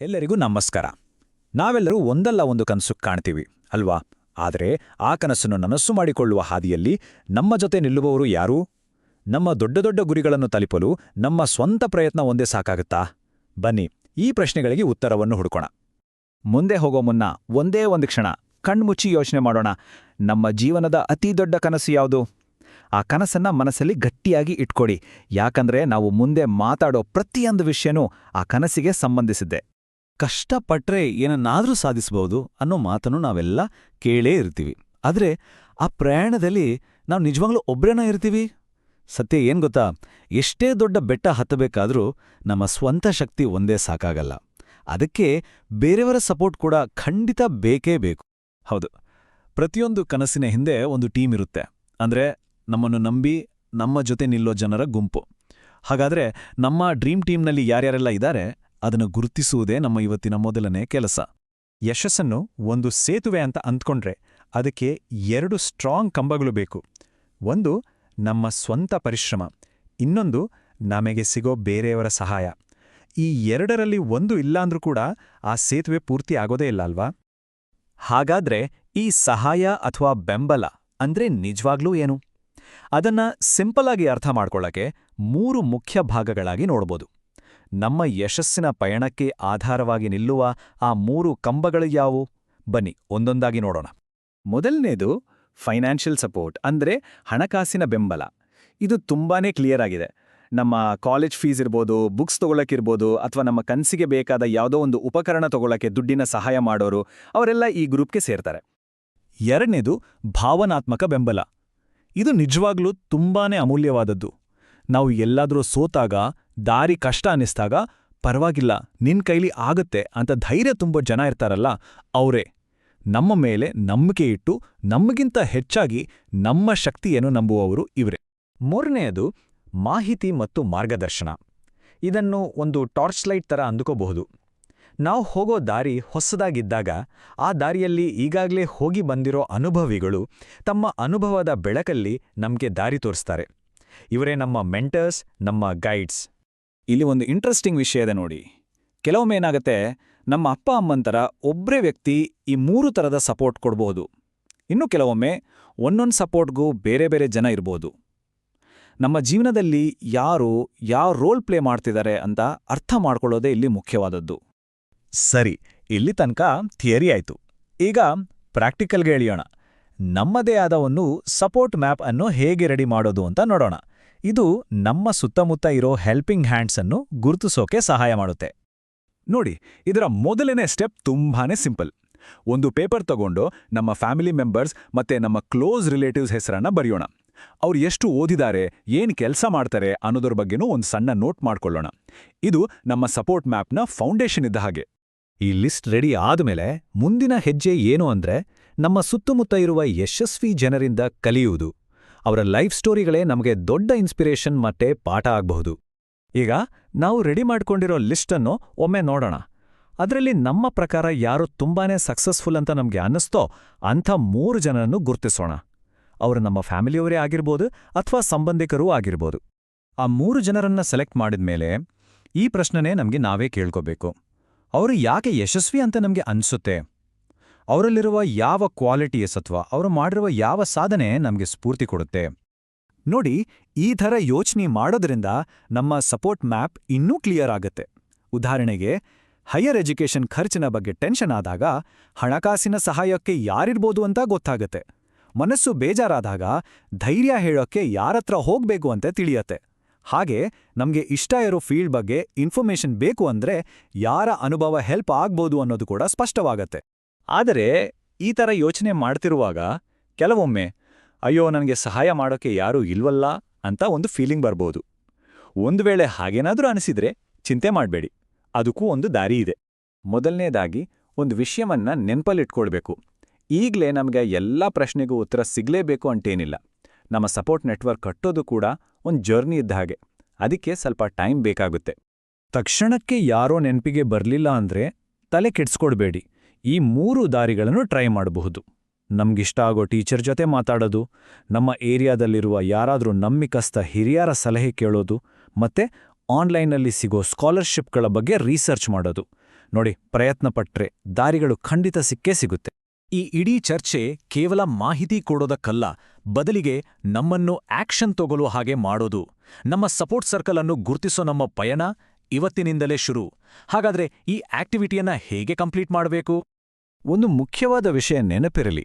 ಎಲ್ಲರಿಗೂ ನಮಸ್ಕಾರ. ನಾವೆಲ್ಲರೂ ಒಂದಲ್ಲ ಒಂದು ಕನಸು ಕಾಣ್ತೀವಿ, ಅಲ್ವಾ? ಆದರೆ ಆ ಕನಸನ್ನು ನನಸ್ಸು ಮಾಡಿಕೊಳ್ಳುವ ಹಾದಿಯಲ್ಲಿ ನಮ್ಮ ಜೊತೆ ನಿಲ್ಲುವವರು ಯಾರು? ನಮ್ಮ ದೊಡ್ಡ ದೊಡ್ಡ ಗುರಿಗಳನ್ನು ತಲುಪಲು ನಮ್ಮ ಸ್ವಂತ ಪ್ರಯತ್ನ ಒಂದೇ ಸಾಕಾಗುತ್ತಾ? ಬನ್ನಿ, ಈ ಪ್ರಶ್ನೆಗಳಿಗೆ ಉತ್ತರವನ್ನು ಹುಡುಕೋಣ. ಮುಂದೆ ಹೋಗೋ ಮುನ್ನ ಒಂದೇ ಒಂದು ಕ್ಷಣ ಕಣ್ಮುಚ್ಚಿ ಯೋಚನೆ ಮಾಡೋಣ. ನಮ್ಮ ಜೀವನದ ಅತಿ ದೊಡ್ಡ ಕನಸು ಯಾವುದು? ಆ ಕನಸನ್ನ ಮನಸ್ಸಲ್ಲಿ ಗಟ್ಟಿಯಾಗಿ ಇಟ್ಕೊಡಿ. ಯಾಕಂದ್ರೆ ನಾವು ಮುಂದೆ ಮಾತಾಡೋ ಪ್ರತಿಯೊಂದು ವಿಷಯನೂ ಆ ಕನಸಿಗೆ ಸಂಬಂಧಿಸಿದ್ದೆ. ಕಷ್ಟಪಟ್ರೆ ಏನನ್ನಾದರೂ ಸಾಧಿಸಬಹುದು ಅನ್ನೋ ಮಾತನ್ನು ನಾವೆಲ್ಲ ಕೇಳೇ ಇರ್ತೀವಿ. ಆದ್ರೆ ಆ ಪ್ರಯಾಣದಲ್ಲಿ ನಾವು ನಿಜವಾಗ್ಲೂ ಒಬ್ಬರೇನ ಇರ್ತೀವಿ? ಸತ್ಯ ಏನ್ ಗೊತ್ತಾ? ಎಷ್ಟೇ ದೊಡ್ಡ ಬೆಟ್ಟ ಹತ್ತಬೇಕಾದರೂ ನಮ್ಮ ಸ್ವಂತ ಶಕ್ತಿ ಒಂದೇ ಸಾಕಾಗಲ್ಲ. ಅದಕ್ಕೆ ಬೇರೆಯವರ ಸಪೋರ್ಟ್ ಕೂಡ ಖಂಡಿತ ಬೇಕೇ ಬೇಕು. ಹೌದು. ಪ್ರತಿಯೊಂದು ಕನಸಿನ ಹಿಂದೆ ಒಂದು ಟೀಮ್ ಇರುತ್ತೆ. ಅಂದ್ರೆ ನಮ್ಮನ್ನು ನಂಬಿ ನಮ್ಮ ಜೊತೆ ನಿಲ್ಲೋ ಜನರ ಗುಂಪು. ಹಾಗಾದ್ರೆ ನಮ್ಮ ಡ್ರೀಮ್ ಟೀಮ್ನಲ್ಲಿ ಯಾರ್ಯಾರೆಲ್ಲ ಇದ್ದಾರೆ ಅದನ್ನು ಗುರುತಿಸುವುದೇ ನಮ್ಮ ಇವತ್ತಿನ ಮೊದಲನೇ ಕೆಲಸ. ಯಶಸ್ಸನ್ನು ಒಂದು ಸೇತುವೆ ಅಂತ ಅಂದ್ಕೊಂಡ್ರೆ ಅದಕ್ಕೆ ಎರಡು ಸ್ಟ್ರಾಂಗ್ ಕಂಬಗಳು ಬೇಕು. ಒಂದು ನಮ್ಮ ಸ್ವಂತ ಪರಿಶ್ರಮ, ಇನ್ನೊಂದು ನಮಗೆ ಸಿಗೋ ಬೇರೆಯವರ ಸಹಾಯ. ಈ ಎರಡರಲ್ಲಿ ಒಂದು ಇಲ್ಲಾಂದ್ರೂ ಕೂಡ ಆ ಸೇತುವೆ ಪೂರ್ತಿ ಆಗೋದೇ ಇಲ್ಲ ಅಲ್ವಾ? ಹಾಗಾದ್ರೆ ಈ ಸಹಾಯ ಅಥವಾ ಬೆಂಬಲ ಅಂದ್ರೆ ನಿಜವಾಗ್ಲೂ ಏನು? ಅದನ್ನ ಸಿಂಪಲ್ ಆಗಿ ಅರ್ಥ ಮಾಡ್ಕೊಳ್ಳಕ್ಕೆ ಮೂರು ಮುಖ್ಯ ಭಾಗಗಳಾಗಿ ನೋಡ್ಬೋದು. ನಮ್ಮ ಯಶಸ್ಸಿನ ಪಯಣಕ್ಕೆ ಆಧಾರವಾಗಿ ನಿಲ್ಲುವ ಆ ಮೂರು ಕಂಬಗಳು ಯಾವುವು? ಬನ್ನಿ, ಒಂದೊಂದಾಗಿ ನೋಡೋಣ. ಮೊದಲನೇದು ಫೈನಾನ್ಷಿಯಲ್ ಸಪೋರ್ಟ್, ಅಂದ್ರೆ ಹಣಕಾಸಿನ ಬೆಂಬಲ. ಇದು ತುಂಬಾನೇ ಕ್ಲಿಯರ್ ಆಗಿದೆ. ನಮ್ಮ ಕಾಲೇಜ್ ಫೀಸ್ ಇರ್ಬೋದು, ಬುಕ್ಸ್ ತೊಗೊಳಕ್ಕಿರ್ಬೋದು ಅಥವಾ ನಮ್ಮ ಕನಸಿಗೆ ಬೇಕಾದ ಯಾವುದೋ ಒಂದು ಉಪಕರಣ ತೊಗೊಳಕ್ಕೆ ದುಡ್ಡಿನ ಸಹಾಯ ಮಾಡೋರು, ಅವರೆಲ್ಲ ಈ ಗ್ರೂಪ್ಗೆ ಸೇರ್ತಾರೆ. ಎರಡನೇದು ಭಾವನಾತ್ಮಕ ಬೆಂಬಲ. ಇದು ನಿಜವಾಗ್ಲೂ ತುಂಬಾನೇ ಅಮೂಲ್ಯವಾದದ್ದು. ನಾವು ಎಲ್ಲಾದ್ರೂ ಸೋತಾಗ, ದಾರಿ ಕಷ್ಟ ಅನ್ನಿಸ್ದಾಗ ಪರವಾಗಿಲ್ಲ, ನಿನ್ ಕೈಲಿ ಆಗತ್ತೆ ಅಂತ ಧೈರ್ಯ ತುಂಬೋ ಜನ ಇರ್ತಾರಲ್ಲ, ಅವರೇ. ನಮ್ಮ ಮೇಲೆ ನಂಬಿಕೆ ಇಟ್ಟು, ನಮಗಿಂತ ಹೆಚ್ಚಾಗಿ ನಮ್ಮ ಶಕ್ತಿಯನ್ನು ನಂಬುವವರು ಇವರೇ. ಮೂರನೆಯದು, ಮಾಹಿತಿ ಮತ್ತು ಮಾರ್ಗದರ್ಶನ. ಇದನ್ನು ಒಂದು ಟಾರ್ಚ್ ಲೈಟ್ ಥರ ಅಂದುಕೋಬಹುದು. ನಾವು ಹೋಗೋ ದಾರಿ ಹೊಸದಾಗಿದ್ದಾಗ, ಆ ದಾರಿಯಲ್ಲಿ ಈಗಾಗಲೇ ಹೋಗಿ ಬಂದಿರೋ ಅನುಭವಿಗಳು ತಮ್ಮ ಅನುಭವದ ಬೆಳಕಲ್ಲಿ ನಮಗೆ ದಾರಿ ತೋರಿಸ್ತಾರೆ. ಇವರೇ ನಮ್ಮ ಮೆಂಟರ್ಸ್, ನಮ್ಮ ಗೈಡ್ಸ್. ಇಲ್ಲಿ ಒಂದು ಇಂಟ್ರೆಸ್ಟಿಂಗ್ ವಿಷಯ ಇದೆ ನೋಡಿ. ಕೆಲವೊಮ್ಮೆ ಏನಾಗುತ್ತೆ, ನಮ್ಮ ಅಪ್ಪ ಅಮ್ಮಂತರ ಒಬ್ಬರೇ ವ್ಯಕ್ತಿ ಈ ಮೂರು ಥರದ ಸಪೋರ್ಟ್ ಕೊಡ್ಬೋದು. ಇನ್ನು ಕೆಲವೊಮ್ಮೆ ಒಂದೊಂದು ಸಪೋರ್ಟ್ಗೂ ಬೇರೆ ಬೇರೆ ಜನ ಇರ್ಬೋದು. ನಮ್ಮ ಜೀವನದಲ್ಲಿ ಯಾರು ಯಾವ ರೋಲ್ ಪ್ಲೇ ಮಾಡ್ತಿದ್ದಾರೆ ಅಂತ ಅರ್ಥ ಮಾಡ್ಕೊಳ್ಳೋದೇ ಇಲ್ಲಿ ಮುಖ್ಯವಾದದ್ದು. ಸರಿ, ಇಲ್ಲಿ ತನಕ ಥಿಯರಿ ಆಯ್ತು. ಈಗ ಪ್ರಾಕ್ಟಿಕಲ್ಗೆ ಎಳಿಯೋಣ. ನಮ್ಮದೇ ಆದ ಒಂದು ಸಪೋರ್ಟ್ ಮ್ಯಾಪ್ ಅನ್ನು ಹೇಗೆ ರೆಡಿ ಮಾಡೋದು ಅಂತ ನೋಡೋಣ. ಇದು ನಮ್ಮ ಸುತ್ತಮುತ್ತ ಇರೋ ಹೆಲ್ಪಿಂಗ್ ಹ್ಯಾಂಡ್ಸ್ ಅನ್ನು ಗುರುತಿಸೋಕೆ ಸಹಾಯ ಮಾಡುತ್ತೆ. ನೋಡಿ, ಇದರ ಮೊದಲನೇ ಸ್ಟೆಪ್ ತುಂಬಾನೇ ಸಿಂಪಲ್ ಒಂದು ಪೇಪರ್ ತಗೊಂಡು ನಮ್ಮ ಫ್ಯಾಮಿಲಿ ಮೆಂಬರ್ಸ್ ಮತ್ತೆ ನಮ್ಮ ಕ್ಲೋಸ್ ರಿಲೇಟಿವ್ಸ್ ಹೆಸರನ್ನ ಬರೆಯೋಣ. ಅವ್ರು ಎಷ್ಟು ಓದಿದ್ದಾರೆ, ಏನು ಕೆಲಸ ಮಾಡ್ತಾರೆ ಅನ್ನೋದ್ರ ಬಗ್ಗೆನೂ ಒಂದು ಸಣ್ಣ ನೋಟ್ ಮಾಡ್ಕೊಳ್ಳೋಣ. ಇದು ನಮ್ಮ ಸಪೋರ್ಟ್ ಮ್ಯಾಪ್ನ ಫೌಂಡೇಶನ್ ಇದ್ದ ಹಾಗೆ. ಈ ಲಿಸ್ಟ್ ರೆಡಿ ಆದ್ಮೇಲೆ ಮುಂದಿನ ಹೆಜ್ಜೆ ಏನು ಅಂದ್ರೆ ನಮ್ಮ ಸುತ್ತಮುತ್ತ ಇರುವ ಯಶಸ್ವಿ ಜನರಿಂದ ಕಲಿಯುವುದು. ಅವರ ಲೈಫ್ ಸ್ಟೋರಿಗಳೇ ನಮಗೆ ದೊಡ್ಡ ಇನ್ಸ್ಪಿರೇಷನ್ ಮತ್ತೆ ಪಾಠ ಆಗಬಹುದು. ಈಗ ನಾವು ರೆಡಿ ಮಾಡ್ಕೊಂಡಿರೋ ಲಿಸ್ಟನ್ನು ಒಮ್ಮೆ ನೋಡೋಣ. ಅದರಲ್ಲಿ ನಮ್ಮ ಪ್ರಕಾರ ಯಾರು ತುಂಬಾನೇ ಸಕ್ಸಸ್ಫುಲ್ ಅಂತ ನಮಗೆ ಅನ್ನಿಸ್ತೋ ಅಂಥ ಮೂರು ಜನರನ್ನು ಗುರ್ತಿಸೋಣ. ಅವರು ನಮ್ಮ ಫ್ಯಾಮಿಲಿಯವರೇ ಆಗಿರ್ಬೋದು ಅಥವಾ ಸಂಬಂಧಿಕರೂ ಆಗಿರ್ಬೋದು. ಆ ಮೂರು ಜನರನ್ನ ಸೆಲೆಕ್ಟ್ ಮಾಡಿದ್ಮೇಲೆ ಈ ಪ್ರಶ್ನೆನೇ ನಮಗೆ ನಾವೇ ಕೇಳ್ಕೋಬೇಕು. ಅವರು ಯಾಕೆ ಯಶಸ್ವಿ ಅಂತ ನಮಗೆ ಅನ್ಸುತ್ತೆ? ಅವರಲ್ಲಿರುವ ಯಾವ ಕ್ವಾಲಿಟೀಸ್ ಅಥವಾ ಅವರು ಮಾಡಿರುವ ಯಾವ ಸಾಧನೆ ನಮಗೆ ಸ್ಫೂರ್ತಿ ಕೊಡುತ್ತೆ? ನೋಡಿ, ಈ ಥರ ಯೋಚನೆ ಮಾಡೋದ್ರಿಂದ ನಮ್ಮ ಸಪೋರ್ಟ್ ಮ್ಯಾಪ್ ಇನ್ನೂ ಕ್ಲಿಯರ್ ಆಗುತ್ತೆ. ಉದಾಹರಣೆಗೆ, ಹೈಯರ್ ಎಜುಕೇಷನ್ ಖರ್ಚಿನ ಬಗ್ಗೆ ಟೆನ್ಷನ್ ಆದಾಗ ಹಣಕಾಸಿನ ಸಹಾಯಕ್ಕೆ ಯಾರಿರ್ಬೋದು ಅಂತ ಗೊತ್ತಾಗತ್ತೆ. ಮನಸ್ಸು ಬೇಜಾರಾದಾಗ ಧೈರ್ಯ ಹೇಳೋಕ್ಕೆ ಯಾರತ್ರ ಹೋಗ್ಬೇಕು ಅಂತ ತಿಳಿಯತ್ತೆ. ಹಾಗೆ ನಮಗೆ ಇಷ್ಟ ಇರೋ ಫೀಲ್ಡ್ ಬಗ್ಗೆ ಇನ್ಫಾರ್ಮೇಷನ್ ಬೇಕು ಅಂದ್ರೆ ಯಾರ ಅನುಭವ ಹೆಲ್ಪ್ ಆಗ್ಬೋದು ಅನ್ನೋದು ಕೂಡ ಸ್ಪಷ್ಟವಾಗತ್ತೆ. ಆದರೆ ಈ ಥರ ಯೋಚನೆ ಮಾಡ್ತಿರುವಾಗ ಕೆಲವೊಮ್ಮೆ, ಅಯ್ಯೋ, ನನಗೆ ಸಹಾಯ ಮಾಡೋಕೆ ಯಾರೂ ಇಲ್ವಲ್ಲ? ಅಂತ ಒಂದು ಫೀಲಿಂಗ್ ಬರ್ಬೋದು. ಒಂದು ವೇಳೆ ಹಾಗೇನಾದರೂ ಅನಿಸಿದ್ರೆ ಚಿಂತೆ ಮಾಡಬೇಡಿ. ಅದಕ್ಕೂ ಒಂದು ದಾರಿ ಇದೆ. ಮೊದಲನೇದಾಗಿ, ಒಂದು ವಿಷಯವನ್ನ ನೆನ್ಪಲ್ಲಿಟ್ಕೊಳ್ಬೇಕು. ಈಗಲೇ ನಮಗೆ ಎಲ್ಲ ಪ್ರಶ್ನೆಗೂ ಉತ್ತರ ಸಿಗಲೇಬೇಕು ಅಂತೇನಿಲ್ಲ. ನಮ್ಮ ಸಪೋರ್ಟ್ ನೆಟ್ವರ್ಕ್ ಕಟ್ಟೋದು ಕೂಡ ಒಂದು ಜರ್ನಿ ಇದ್ದ ಹಾಗೆ. ಅದಕ್ಕೆ ಸ್ವಲ್ಪ ಟೈಮ್ ಬೇಕಾಗುತ್ತೆ. ತಕ್ಷಣಕ್ಕೆ ಯಾರೋ ನೆನಪಿಗೆ ಬರಲಿಲ್ಲ ಅಂದ್ರೆ ತಲೆ ಕೆಡ್ಸ್ಕೊಡ್ಬೇಡಿ. ಈ ಮೂರು ದಾರಿಗಳನ್ನು ಟ್ರೈ ಮಾಡಬಹುದು. ನಮ್ಗಿಷ್ಟ ಆಗೋ ಟೀಚರ್ ಜೊತೆ ಮಾತಾಡೋದು, ನಮ್ಮ ಏರಿಯಾದಲ್ಲಿರುವ ಯಾರಾದರೂ ನಂಬಿಕಸ್ಥ ಹಿರಿಯರ ಸಲಹೆ ಕೇಳೋದು, ಮತ್ತೆ ಆನ್ಲೈನಲ್ಲಿ ಸಿಗೋ ಸ್ಕಾಲರ್ಶಿಪ್ಗಳ ಬಗ್ಗೆ ರಿಸರ್ಚ್ ಮಾಡೋದು. ನೋಡಿ, ಪ್ರಯತ್ನ ಪಟ್ರೆ ದಾರಿಗಳು ಖಂಡಿತ ಸಿಕ್ಕೇ ಸಿಗುತ್ತೆ. ಈ ಇಡೀ ಚರ್ಚೆ ಕೇವಲ ಮಾಹಿತಿ ಕೊಡೋದಕ್ಕಲ್ಲ, ಬದಲಿಗೆ ನಮ್ಮನ್ನು ಆಕ್ಷನ್ ತಗೊಳ್ಳುವ ಹಾಗೆ ಮಾಡೋದು. ನಮ್ಮ ಸಪೋರ್ಟ್ ಸರ್ಕಲ್ ಅನ್ನು ಗುರುತಿಸೋ ನಮ್ಮ ಪಯಣ ಇವತ್ತಿನಿಂದಲೇ ಶುರು. ಹಾಗಾದ್ರೆ ಈ ಆಕ್ಟಿವಿಟಿಯನ್ನ ಹೇಗೆ ಕಂಪ್ಲೀಟ್ ಮಾಡಬೇಕು? ಒಂದು ಮುಖ್ಯವಾದ ವಿಷಯ ನೆನಪಿರಲಿ.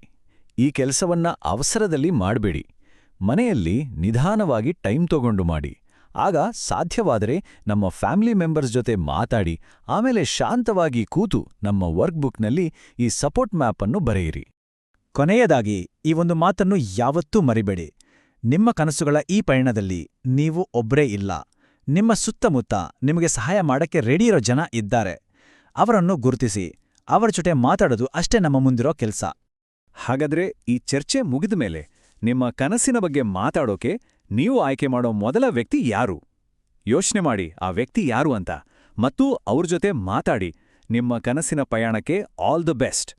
ಈ ಕೆಲಸವನ್ನ ಅವಸರದಲ್ಲಿ ಮಾಡಬೇಡಿ. ಮನೆಯಲ್ಲಿ ನಿಧಾನವಾಗಿ ಟೈಮ್ ತಗೊಂಡು ಮಾಡಿ. ಆಗ ಸಾಧ್ಯವಾದರೆ ನಮ್ಮ ಫ್ಯಾಮಿಲಿ ಮೆಂಬರ್ಸ್ ಜೊತೆ ಮಾತಾಡಿ, ಆಮೇಲೆ ಶಾಂತವಾಗಿ ಕೂತು ನಮ್ಮ ವರ್ಕ್ಬುಕ್ನಲ್ಲಿ ಈ ಸಪೋರ್ಟ್ ಮ್ಯಾಪ್ ಅನ್ನು ಬರೆಯಿರಿ. ಕೊನೆಯದಾಗಿ, ಈ ಒಂದು ಮಾತನ್ನು ಯಾವತ್ತೂ ಮರಿಬೇಡಿ. ನಿಮ್ಮ ಕನಸುಗಳ ಈ ಪಯಣದಲ್ಲಿ ನೀವು ಒಬ್ರೇ ಇಲ್ಲ. ನಿಮ್ಮ ಸುತ್ತಮುತ್ತ ನಿಮಗೆ ಸಹಾಯ ಮಾಡಕ್ಕೆ ರೆಡಿಯಿರೋ ಜನ ಇದ್ದಾರೆ. ಅವರನ್ನು ಗುರುತಿಸಿ. ಅವರ ಜೊತೆ ಮಾತಾಡೋದು ಅಷ್ಟೇ ನಮ್ಮ ಮುಂದಿರೋ ಕೆಲಸ. ಹಾಗಾದ್ರೆ ಈ ಚರ್ಚೆ ಮುಗಿದ ಮೇಲೆ ನಿಮ್ಮ ಕನಸಿನ ಬಗ್ಗೆ ಮಾತಾಡೋಕೆ ನೀವು ಆಯ್ಕೆ ಮಾಡೋ ಮೊದಲ ವ್ಯಕ್ತಿ ಯಾರು? ಯೋಚನೆ ಮಾಡಿ ಆ ವ್ಯಕ್ತಿ ಯಾರು ಅಂತ ಮತ್ತು ಅವ್ರ ಜೊತೆ ಮಾತಾಡಿ ನಿಮ್ಮ ಕನಸಿನ ಪಯಣಕ್ಕೆ ಆಲ್ ದ ಬೆಸ್ಟ್